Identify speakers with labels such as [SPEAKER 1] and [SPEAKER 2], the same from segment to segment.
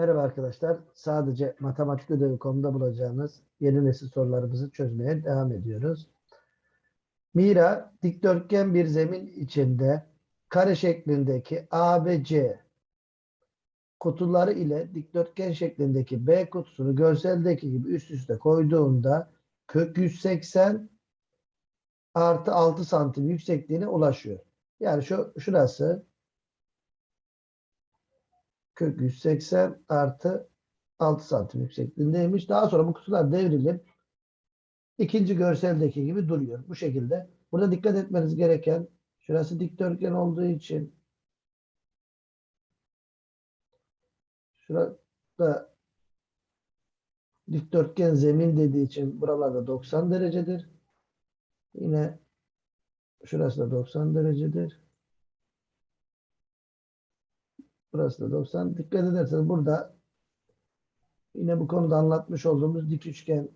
[SPEAKER 1] Merhaba arkadaşlar. Sadece matematik ödevi konuda bulacağınız yeni nesil sorularımızı çözmeye devam ediyoruz. Mira dikdörtgen bir zemin içinde kare şeklindeki A ve C kutuları ile dikdörtgen şeklindeki B kutusunu görseldeki gibi üst üste koyduğunda kök 180 artı 6 santim yüksekliğine ulaşıyor. Yani şu şurası kök 180 artı 6 santim yüksekliğindeymiş. Daha sonra bu kutular devrilip ikinci görseldeki gibi duruyor. Bu şekilde. Burada dikkat etmeniz gereken şurası dikdörtgen olduğu için şurada dikdörtgen zemin dediği için buralarda 90 derecedir. Yine şurası da 90 derecedir. Burası da 90. Dikkat ederseniz burada yine bu konuda anlatmış olduğumuz dik üçgen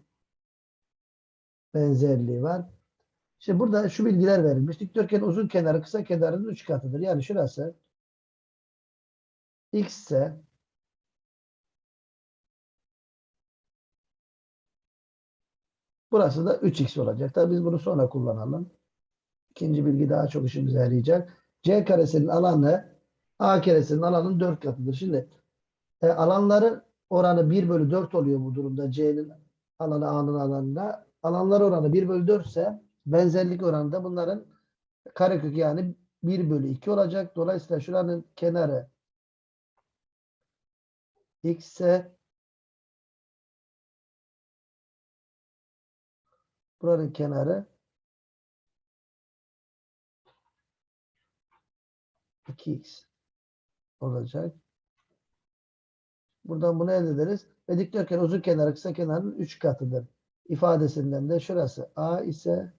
[SPEAKER 1] benzerliği var. İşte burada şu bilgiler verilmiş. Dikdörtgen uzun kenarı kısa kenarının 3 katıdır. Yani şurası x ise burası da 3x olacak. Tabii biz bunu sonra kullanalım. İkinci bilgi daha çok işimize yarayacak. C karesinin alanı A keresinin alanının 4 katıdır. Şimdi e, alanların oranı 1 bölü 4 oluyor bu durumda. C'nin alanı A'nın alanında. Alanlar oranı 1 bölü 4 ise benzerlik oranında bunların karekök yani 1 bölü 2 olacak. Dolayısıyla şuranın kenarı x ise buranın kenarı 2x olacak. Buradan bunu elde ederiz. Ve dikdörtgen uzun kenarı kısa kenarının 3 katıdır. İfadesinden de şurası A ise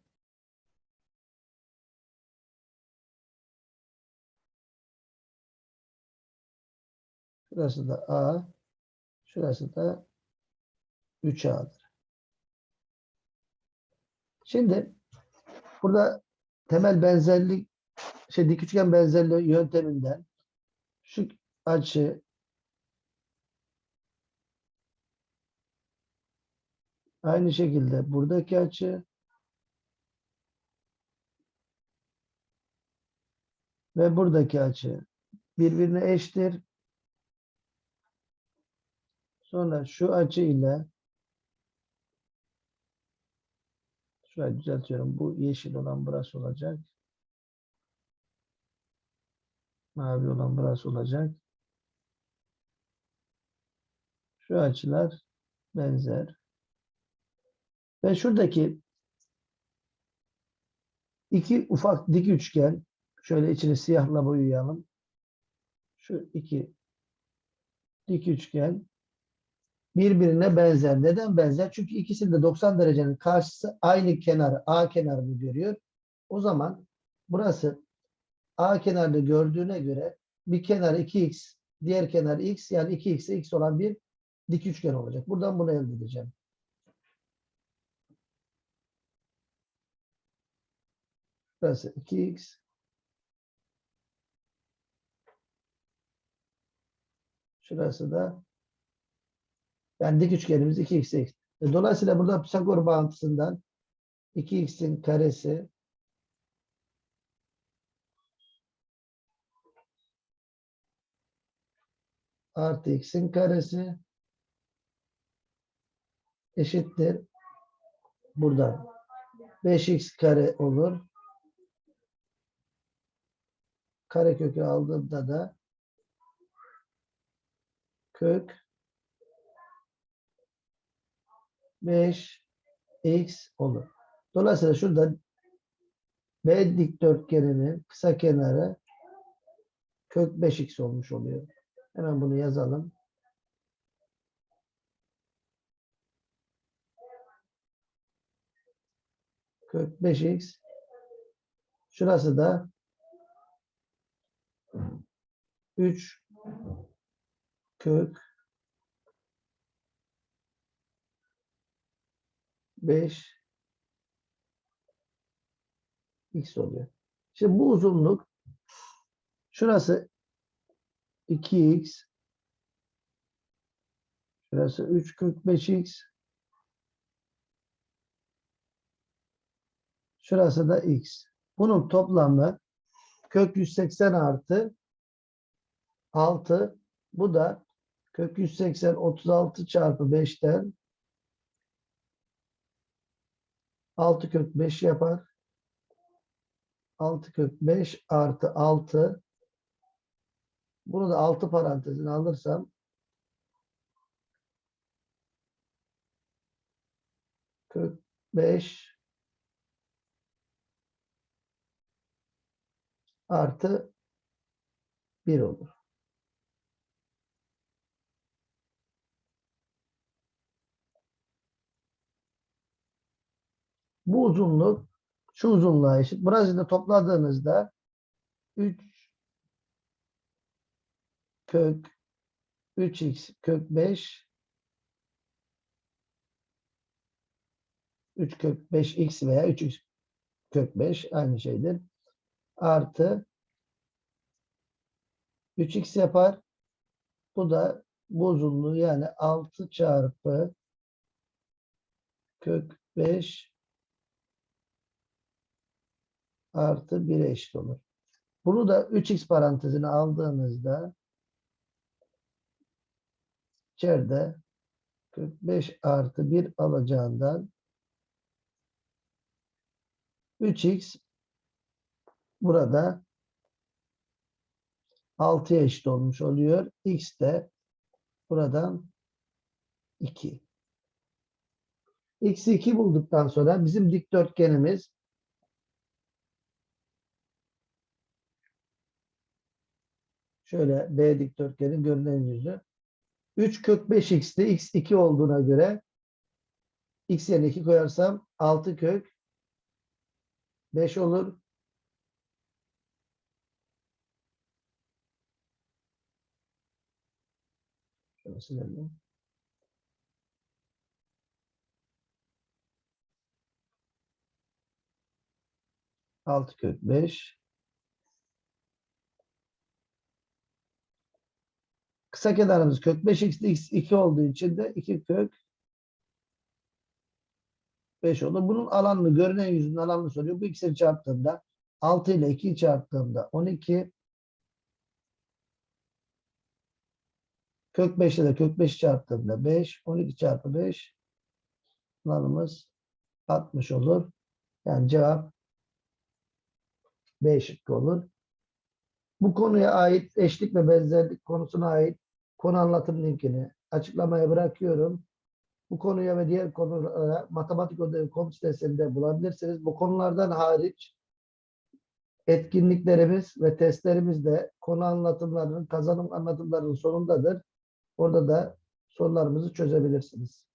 [SPEAKER 1] şurası da A şurası da 3A'dır. Şimdi burada temel benzerlik şey dik üçgen benzerliği yönteminden şu açı aynı şekilde buradaki açı ve buradaki açı birbirine eşittir. Sonra şu açı ile şurayı düzeltiyorum. Bu yeşil olan burası olacak. Mavi olan burası olacak. Şu açılar benzer. Ve şuradaki iki ufak dik üçgen şöyle içini siyahla boyayalım. Şu iki dik üçgen birbirine benzer. Neden benzer? Çünkü ikisinde 90 derecenin karşısı aynı kenarı A kenarını görüyor. O zaman burası A kenarını gördüğüne göre bir kenar 2x, diğer kenar x yani 2x'e x olan bir dik üçgen olacak. Buradan bunu elde edeceğim. Burası 2x. Şurası da yani dik üçgenimiz 2x x. E, Dolayısıyla burada Pisagor bağıntısından 2x'in karesi artı x'in karesi eşittir. Buradan 5x kare olur. Karekökü aldığımda da kök 5x olur. Dolayısıyla şurada B dikdörtgeninin kısa kenarı kök 5x olmuş oluyor. Hemen bunu yazalım. Kök 5x. Şurası da 3 kök 5 x oluyor. Şimdi bu uzunluk şurası 2x Şurası 3 kök 5x. Şurası da x. Bunun toplamı kök 180 artı 6. Bu da kök 180 36 çarpı 5'ten 6 kök 5 yapar. 6 kök 5 artı 6. Bunu da 6 parantezine alırsam kök 5 artı 1 olur. Bu uzunluk şu uzunluğa eşit. Burası da topladığınızda 3 kök 3x kök 5 3 kök 5x veya 3x kök 5 aynı şeydir. Artı 3x yapar. Bu da bu uzunluğu yani 6 çarpı kök 5 artı 1'e eşit olur. Bunu da 3x parantezine aldığınızda içeride 45 artı 1 alacağından 3x burada 6'ya eşit olmuş oluyor. x de buradan 2. x'i 2 bulduktan sonra bizim dikdörtgenimiz şöyle B dikdörtgenin görünen yüzü 3 kök 5x'ti. x 2 olduğuna göre x yerine 2 koyarsam 6 kök 5 olur. Şöyle silelim. Altı kök beş. Kısa kenarımız kök 5x x 2 olduğu için de 2 kök 5 olur. Bunun alanını görünen yüzünün alanını soruyor. Bu ikisini çarptığımda 6 ile 2'yi çarptığımda 12 kök 5 ile kök 5 çarptığımda 5 12 çarpı 5 alanımız 60 olur. Yani cevap B olur. Bu konuya ait eşlik ve benzerlik konusuna ait konu anlatım linkini açıklamaya bırakıyorum. Bu konuya ve diğer konulara matematik ödevi sitesinde bulabilirsiniz. Bu konulardan hariç etkinliklerimiz ve testlerimiz de konu anlatımlarının, kazanım anlatımlarının sonundadır. Orada da sorularımızı çözebilirsiniz.